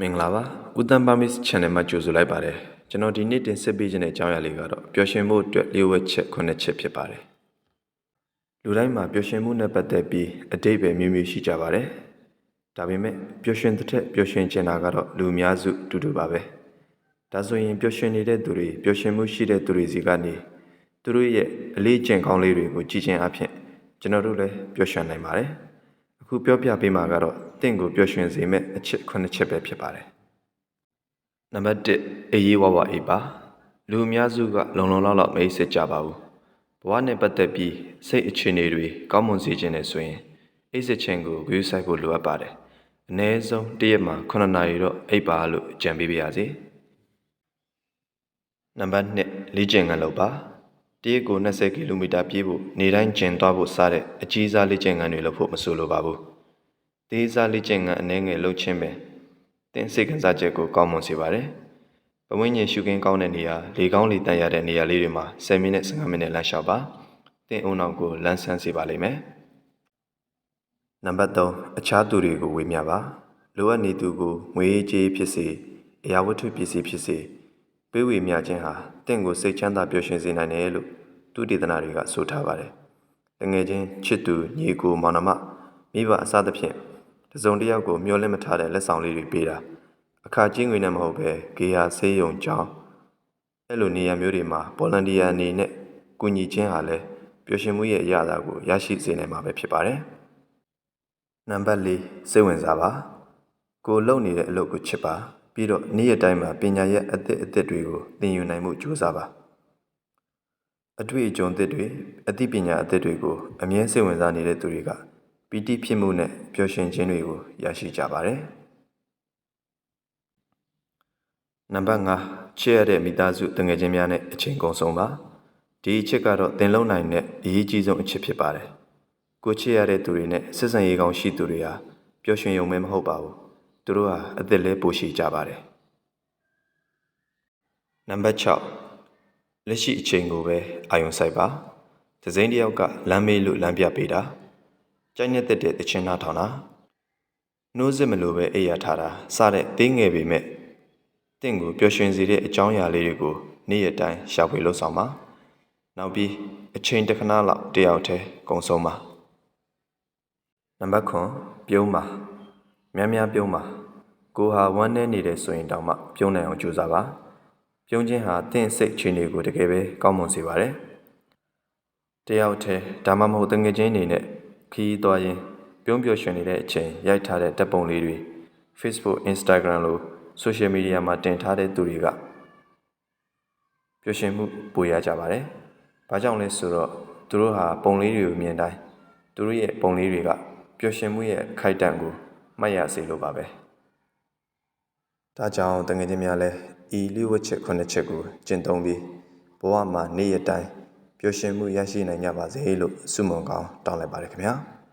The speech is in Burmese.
မင်္ဂလာပါဦးတန်ပါမစ် channel မှာကြိုဆိုလိုက်ပါတယ်ကျွန်တော်ဒီနေ့တင်ဆက်ပေးခြင်းတဲ့အကြောင်းအရာလေးကတော့ပျော်ရွှင်မှုအတွက်လျှို့ဝှက်ချက်ခုနှစ်ချက်ဖြစ်ပါတယ်လူတိုင်းမှာပျော်ရွှင်မှုနဲ့ပတ်သက်ပြီးအတိတ်ပဲမျိုးမျိုးရှိကြပါတယ်ဒါပေမဲ့ပျော်ရွှင်တဲ့ထက်ပျော်ရွှင်ချင်တာကတော့လူအများစုတူတူပါပဲဒါဆိုရင်ပျော်ရွှင်နေတဲ့သူတွေပျော်ရွှင်မှုရှိတဲ့သူတွေစီကနေသူတို့ရဲ့အလေးကျင့်ကောင်းလေးတွေကိုကြည်ချင်းအဖြစ်ကျွန်တော်တို့လည်းပျော်ရွှင်နိုင်ပါတယ် အခုပြောပြပေးမှာကတော့တင့်ကိုပျော်ရွှင်စေမဲ့အချက်ခုနှစ်ချက်ပဲဖြစ်ပါတယ်နံပါတ်1အေးရေးဝဝအေးပါလူအများစုကလုံလုံလောက်လောက်မအိပ်စစ်ကြပါဘူးဘဝနဲ့ပတ်သက်ပြီးစိတ်အခြေအနေတွေကောင်းမွန်စေခြင်းနဲ့ဆိုရင်အိပ်စစ်ခြင်းကိုဂရုစိုက်ဖို့လိုအပ်ပါတယ်အနည်းဆုံးတစ်ရက်မှာ9နာရီတော့အိပ်ပါလို့ကြံပေးပါရစေနံပါတ်2လေ့ကျင့်ခန်းလုပ်ပါ တရက်ကို20ကီလိုမီတာပြေးဖို့နေတိုင်းကျင်သွားဖို့စားတဲ့အကြီးစားလေ့ကျင့်ခန်းတွေလုပ်ဖို့မဆိုလိုပါဘူးသေးစားလေ့ကျင့်ခန်းအနည်းငယ်လုပ်ခြင်းပဲတင်စိတ်ကစားချက်ကိုကောင်းမွန်စေပါတယ်။ပဝင်းညင်ရှုခင်းကောင်းတဲ့နေရာလေကောင်းလေတန်ရတဲ့နေရာလေးတွေမှာ10မိနစ်15မိနစ်လမ်းလျှောက်ပါ။တင်အုံနောက်ကိုလမ်းဆန်းစေပါလိမ့်မယ်။နံပါတ်3အခြားသူတွေကိုဝေမျှပါ။လိုအပ်နေသူကိုငွေကြေးဖြစ်စေအရာဝတ္ထုပစ္စည်းဖြစ်စေ ပေးဝေမျှခြင်းဟာတင့်ကိုစိတ်ချမ်းသာပျော်ရွှင်စေနိုင်တယ်လို့သူတေသနာတွေကဆိုထားပါတယ်။တငယ်ချင်းချစ်သူညီကိုမောင်နှမမိဘအစသဖြင့်တစ်စုံတစ်ယောက်ကိုမျောလင့်မထားတဲ့လက်ဆောင်လေးတွေပေးတာအခါချင်းငွေနဲ့မဟုတ်ပဲဂေဟာဆေးရုံကြောင်းအဲ့လိုနေရာမျိုးတွေမှာဗော်လန်တီယာအနေနဲ့ကူညီခြင်းဟာလည်းပျော်ရွှင်မှုရဲ့အရာသာကိုရရှိစေနိုင်မှာပဲဖြစ်ပါတယ်နံပါတ်၄စိတ်ဝင်စားပါကိုလုံနေတဲ့အလုပ်ကိုချစ်ပါ ပြီးတော့နေ့ရက်တိုင်းမှာပညာရဲ့အသစ်အသစ်တွေကိုသင်ယူနိုင်မှုကြိုးစားပါအတွေ့အကြုံအသစ်တွေအသိပညာအသစ်တွေကိုအမြဲစိတ်ဝင်စားနေတဲ့သူတွေကပီတိဖြစ်မှုနဲ့ပျော်ရွှင်ခြင်းတွေကိုရရှိကြပါတယ်။နံပါတ်5ချစ်ရတဲ့မိသားစုတငယ်ချင်းများနဲ့အချိန်ကုန်ဆုံးပါ။ဒီအချက်ကတော့သင်လုံးနိုင်တဲ့အရေးကြီးဆုံးအချက်ဖြစ်ပါတယ်။ကိုချစ်ရတဲ့သူတွေနဲ့ဆက်ဆံရေးကောင်းရှိသူတွေဟာပျော်ရွှင်ရုံပဲမဟုတ်ပါဘူး။ သူတို့ဟာအသက်လည်းပိုရှိကြပါတယ်။နံပါတ်6လက်ရှိအချိန်ကိုပဲအာရုံစိုက်ပါ။သစိမ်းတစ်ယောက်ကလမ်းမေးလို့လမ်းပြပေးတာ။ကြိုက်နေတဲ့တဲ့တချင်းနာထောင်တာနှိုးစစ်မလို့ပဲအိပ်ရထားတာစတဲ့သေးငယ်ပေမဲ့တင့်ကိုပျော်ရွှင်စေတဲ့အကြောင်းအရာလေးတွေကိုနေ့ရက်တိုင်းရှာဖွေလို့ဆောင်ပါနောက်ပြီးအချိန်တစ်ခဏလောက်တယောက်တည်းကုံဆုံးပါနံပါတ်9ပြုံးပါ များများပြုံးပါကိုဟာဝမ်းနေနေတယ်ဆိုရင်တောင်မှပြုံးနိုင်အောင်ကြိုးစားပါပြုံးခြင်းဟာတင့်စိတ်အခြေအနေကိုတကယ်ပဲကောင်းမွန်စေပါတယ်တယောက်တည်းဒါမှမဟုတ်တငယ်ချင်းအနေနဲ့ခီးသွားရင်ပြုံးပျော်ရွှင်နေတဲ့အချိန်ရိုက်ထားတဲ့တပ်ပုံလေးတွေ Facebook Instagram လို social media မှာတင်ထားတဲ့သူတွေကပျော်ရွှင်မှုပိုရကြပါတယ်။ဘာကြောင့်လဲဆိုတော့သူတို့ဟာပုံလေးတွေကိုမြင်တိုင်းသူတို့ရဲ့ပုံလေးတွေကပျော်ရွှင်မှုရဲ့ခိုက်တန့်ကို မှတ်ရစေလိုပါပဲ။ဒါကြောင့်တငယ်ချင်းများလည်းဤလျှို့ဝှက်ချက်ခုနှစ်ချက်ကိုကျင့်သုံးပြီးဘဝမှာနေ့ရက်တိုင်းပျော်ရွှင်မှုရရှိနိုင်ကြပါစေလို့ဆုမွန်ကောင်းတောင်းလိုက်ပါတယ်ခင်ဗျာ။